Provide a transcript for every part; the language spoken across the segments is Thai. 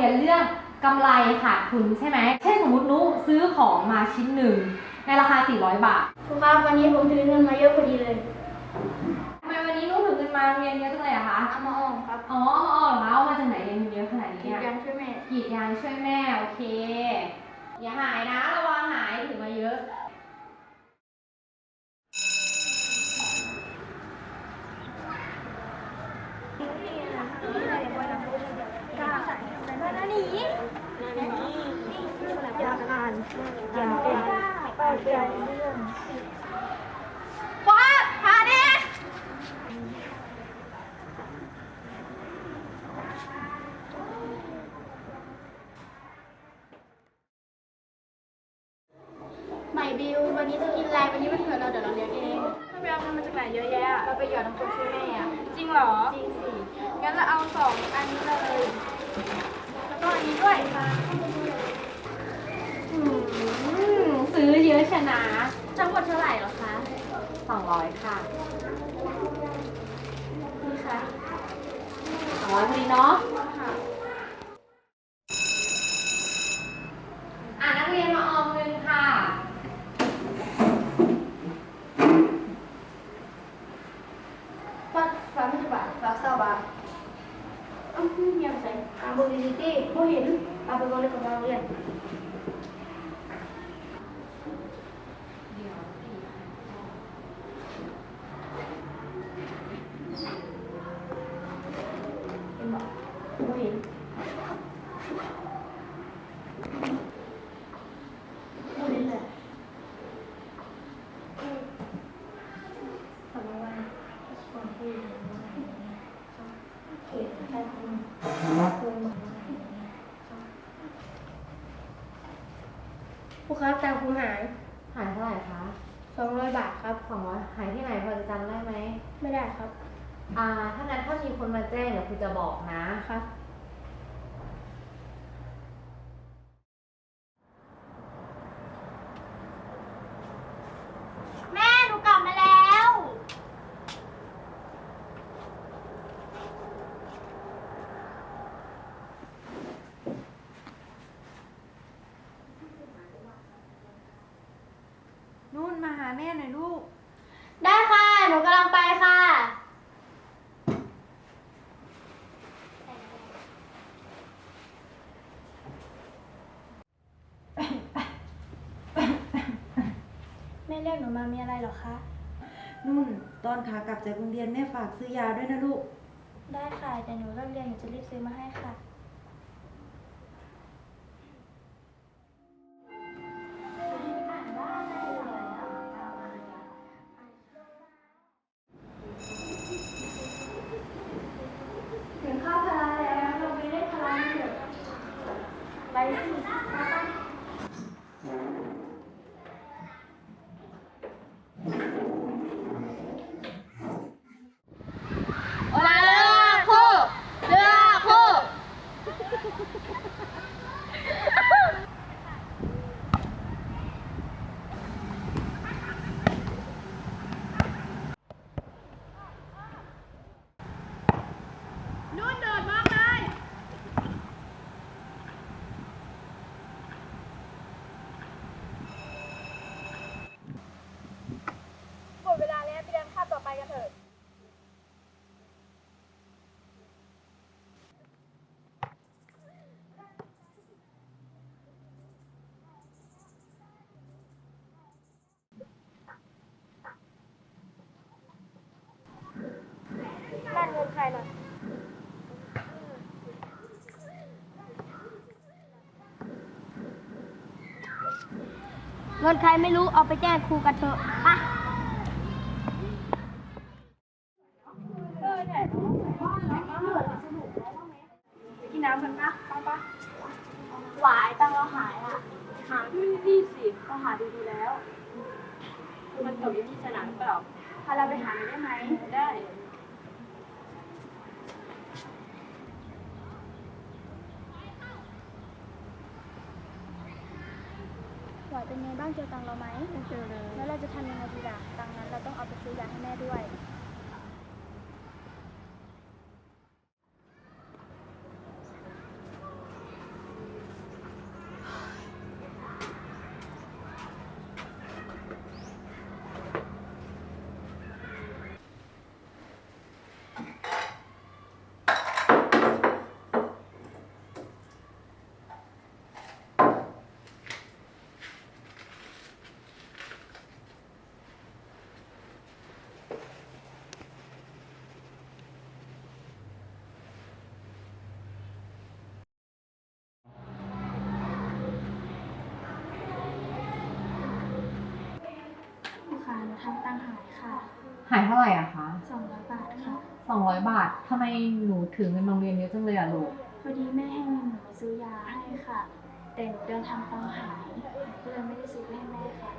รียนเรื่องกำไรขาดทุนใช่ไหมเช่นสมมตินุซื้อของมาชิ้นหนึ่งในราคา 400 บาทครูครับวันนี้ผมถือเงินมาเยอะพอดีเลยทำไมวันนี้นุถึงเงินมาโรงเรียนเยอะจังเลยอะคะเอามาออกครับอ๋อเอาออกเหรอคะเอามาจากไหนเรียนเยอะขนาดนี้กินเนี่ยยังช่วยแม่กรีดยางช่วยแม่โอเค อย่าหายนะระวังหายถือมาเยอะ ฟ้าพาเด้ ใหม่ บิววันนี้จะกินอะไรวันนี้มันเกิดเราเดี๋ยวเราเลี้ยงเองถ้าไปเอาเงินมาจากไหนเยอะแยะเราไปหยอดน้ำปูช่วยแม่อะจริงเหรอ จริงสิ งั้นเราเอาสองอันนี้เลย แล้วก็อันนี้ด้วยค่ะอืมซื้อเยอะชนะทั้งหมดเท่าไหร่เหรอคะ200ค่ะนี่ค่ะ200พอดีเนาะค่ะอะนักเรียนมาออมเงินค่ะ ฝากฝากไม่กี่บาทฝากเศร้าบาทเอ้าเงียบใส่อาบุริ ลิตี้ผู้เห็นเอาไปบริกับโรงเรียน เห็นบอกผู้เห็นผู้เห็นเลยสำนักงานคนที่เขตใต้คุณคุณ ผู้ค้าตามคุณหาย หายเท่าไหร่คะสองร้อยบาทครับ200หายที่ไหนพอจะจำได้ไหม ไม่ได้ครับ อ่า ถ้างั้นถ้ามีคนมาแจ้งเดี๋ยวคุณจะบอกนะ ครับ แม่หนูกลับมาแล้ว นุ่นมาหา แม่หน่อยลูก ได้ค่ะ หนูกำลังไปค่ะ แม่เรียกหนูมามีอะไรเหรอคะ นุ่น ตอนขากลับจากโรงเรียนแม่ฝากซื้อยาด้วยนะลูก ได้ค่ะ แต่หนูเลิกเรียนหนูจะรีบซื้อมาให้ค่ะ ถึงข้าวพลาแล้วเราไปเล่นพลาเถอะไปสิมาปะ โอลาเรือคู่เรือคู่ หมดเวลาแล้วไปเดินข้ามต่อไปกันเถอะ นั่นเงินใครน่ะเงินใครไม่รู้เอาไปแจ้งครูกันเถอะไปกินน้ำกันปะไปปะหวายตังเราหายอะ หาที่นี่สิก็หาดีๆแล้ว มันตกอยู่ที่สนามเปล่าพาเราไปหาหน่อยได้ไหม ได้ หวาย เป็นไงบ้างเจอตังเราไหมไม่เจอเลย แล้วเราจะทำยังไงดีล่ะตังนั้นเราต้องเอาไปซื้อยาให้แม่ด้วย หายเท่าไหร่อะคะสองร้อยบาทค่ะ สองร้อยบาททำไมหนูถือเงินโรงเรียนเยอะจังเลยอะลูก พอดีแม่ให้เงินหนูซื้อยาให้ค่ะ แต่หนูเดินทางตามหายก็เลยไม่ได้ซื้อให้แม่ค่ะ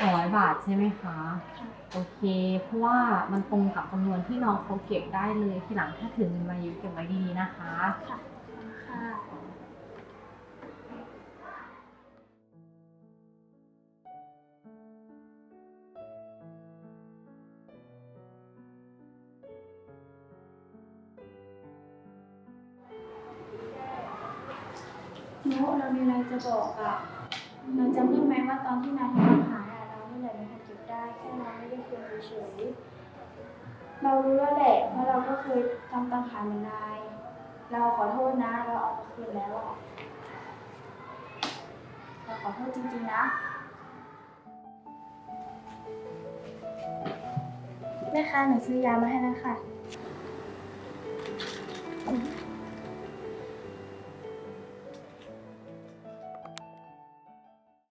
สองร้อยบาทใช่ไหมคะ ค่ะโอเค เพราะว่ามันตรงกับจำนวนที่น้องเขาเก็บได้เลย ทีหลังถ้าถือเงินมาเยอะเก็บไว้ดีๆนะคะ ค่ะค่ะ หนูเรามีอะไรจะบอกอะเราจำได้ไหมว่าตอนที่นายทำอาหารอะเราไม่แหละเป็นคนเก็บได้แค่เราไม่ได้คืนเฉยๆเรารู้แล้วแหละว่าเราก็เคยทำตามขายเหมือนนาย เราขอโทษนะ เราเอามาคืนแล้วอะเราขอโทษจริงๆนะแม่ค้าหนูซื้อยามาให้แล้วค่ะ